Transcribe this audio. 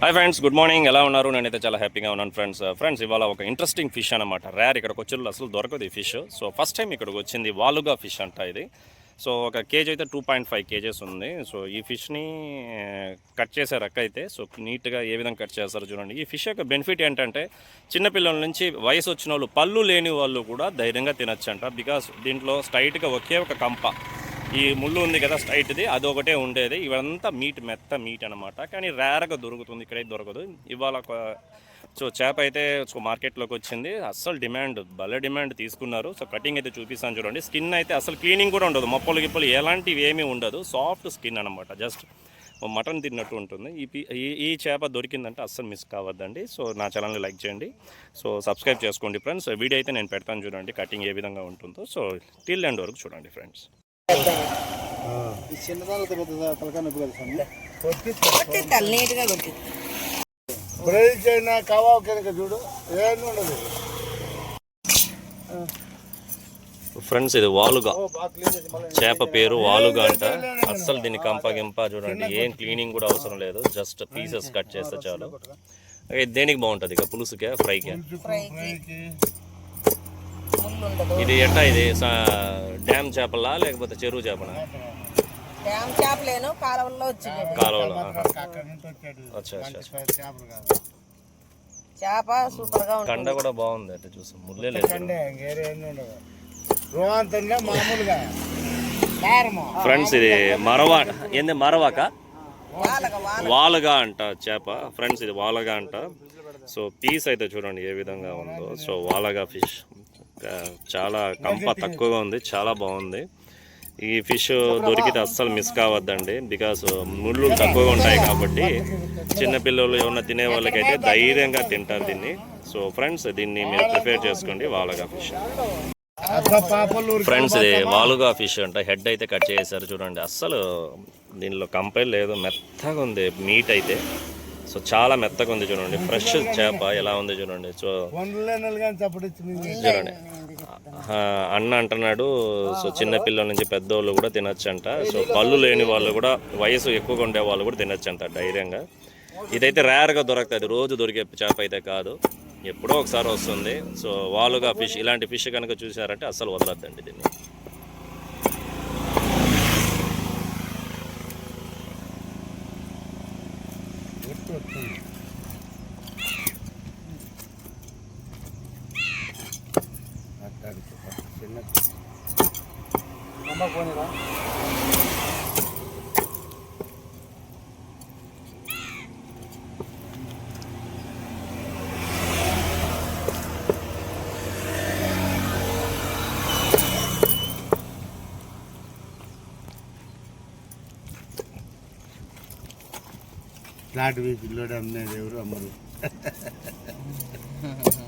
Hi friends good morning ఎలా ఉన్నారు? నేనైతే చాలా హ్యాపీగా ఉన్నాను ఫ్రెండ్స్ ఫ్రెండ్స్ uh, ఇవాళ ఒక ఇంట్రెస్టింగ్ ఫిష్ అనమాట రేర్ ఇక్కడికి వచ్చి అసలు దొరకదు ఈ ఫిష్ సో ఫస్ట్ టైం ఇక్కడికి వచ్చింది వాలుగా ఫిష్ అంట ఇది. సో ఒక కేజీ అయితే టూ పాయింట్ ఫైవ్ కేజెస్ ఉంది. సో ఈ ఫిష్ని కట్ uh, చేసే రక్క అయితే సో నీట్గా ఏ విధంగా కట్ చేస్తారో చూడండి. ఈ ఫిష్ యొక్క బెనిఫిట్ ఏంటంటే చిన్నపిల్లల నుంచి వయసు వచ్చిన వాళ్ళు పళ్ళు లేని వాళ్ళు కూడా ధైర్యంగా తినచ్చంట. బికాస్ దీంట్లో స్ట్రైట్గా ఒకే ఒక కంప. ఈ ముళ్ళు ఉంది కదా స్ట్రైట్ది అదొకటే ఉండేది. ఇవంతా మీట్ మెత్త మీట్ అనమాట కానీ రేర్గా దొరుకుతుంది ఇక్కడైతే దొరకదు. ఇవాళ ఒక సో చేప అయితే సో మార్కెట్లోకి వచ్చింది. అస్సలు డిమాండ్ భలే డిమాండ్ తీసుకున్నారు. సో కటింగ్ అయితే చూపిస్తాను చూడండి. స్కిన్ అయితే అసలు క్లీనింగ్ కూడా ఉండదు. మొప్పలు గిప్పలు ఎలాంటివి ఏమీ ఉండదు. సాఫ్ట్ స్కిన్ అనమాట జస్ట్ మటన్ తిన్నట్టు ఉంటుంది. ఈ ఈ ఈ చేప దొరికిందంటే అస్సలు మిస్ కావద్దండి. సో నా ఛానల్ని లైక్ చేయండి. సో సబ్స్క్రైబ్ చేసుకోండి ఫ్రెండ్స్. వీడియో అయితే నేను పెడతాను చూడండి కటింగ్ ఏ విధంగా ఉంటుందో. సో టిల్ ఎండ్ వరకు చూడండి ఫ్రెండ్స్. కవాబ్ చూడు ఉండదు. ఫ్రెండ్స్ ఇది వాలుగా. చేప పేరు వాలుగా అంట. అస్సలు దీన్ని కంప గింప చూడండి. ఏం క్లీనింగ్ కూడా అవసరం లేదు. జస్ట్ పీసెస్ కట్ చేస్తే చాలు. దేనికి బాగుంటుంది? ఇక పులుసుకే ఫ్రైకే. ఇది ఎట్టా ఇది? డ్యామ్ చేపలా లేకపోతే చెరువు చేపలా డ్యామ్ చేపలేను కాలువల్లో వచ్చింది కాలువలో చేప సూపర్గా ఉంటుంది. కండ కూడా బాగుంది అంటే చూసి ముళ్ళే లేదు మామూలుగా. కారము ఫ్రెండ్స్ ఇది మరవా ఏంది మరవాక? వాలుగా అంట చేప. ఫ్రెండ్స్ ఇది వాలగా అంట. సో పీస్ అయితే చూడండి ఏ విధంగా ఉందో. సో వాలగా ఫిష్. చాలా కంప తక్కువగా ఉంది చాలా బాగుంది. ఈ ఫిష్ దొరికితే అస్సలు మిస్ కావద్దండి బికాస్ ముళ్ళు తక్కువగా ఉంటాయి కాబట్టి చిన్నపిల్లలు ఏమన్నా తినే వాళ్ళకైతే ధైర్యంగా తింటారు దీన్ని. సో ఫ్రెండ్స్ దీన్ని మీరు ప్రిపేర్ చేసుకోండి వాలగా ఫిష్. ఫ్రెండ్స్ ఇది వాలుగా ఫిష్ అంట హెడ్ అయితే కట్ చేశారు చూడండి అస్సలు దీనిలో కంపైల్ లేదు మెత్తగా ఉంది మీట్ అయితే. సో చాలా మెత్తగా ఉంది చూడండి. ఫ్రెష్ చేప ఎలా ఉంది చూడండి. సో చూడండి. అన్న అంటున్నాడు సో చిన్న పిల్లల నుంచి పెద్దోళ్ళు కూడా తినచ్చంట. సో పళ్ళు లేని వాళ్ళు కూడా వయసు ఎక్కువగా ఉండే వాళ్ళు కూడా తినచ్చంట ధైర్యంగా. ఇదైతే రేర్గా దొరుకుతుంది. రోజు దొరికే చేప అయితే కాదు. ఎప్పుడో ఒకసారి వస్తుంది. సో వాలుగా ఫిష్ ఇలాంటి ఫిష్ కనుక చూసారంటే అస్సలు వదలద్దండి దీన్ని. சின்ன நம்ம போனீங்களா ఫ్లాట్ వీధిలో అమ్మేది ఎవరు అమ్మరు.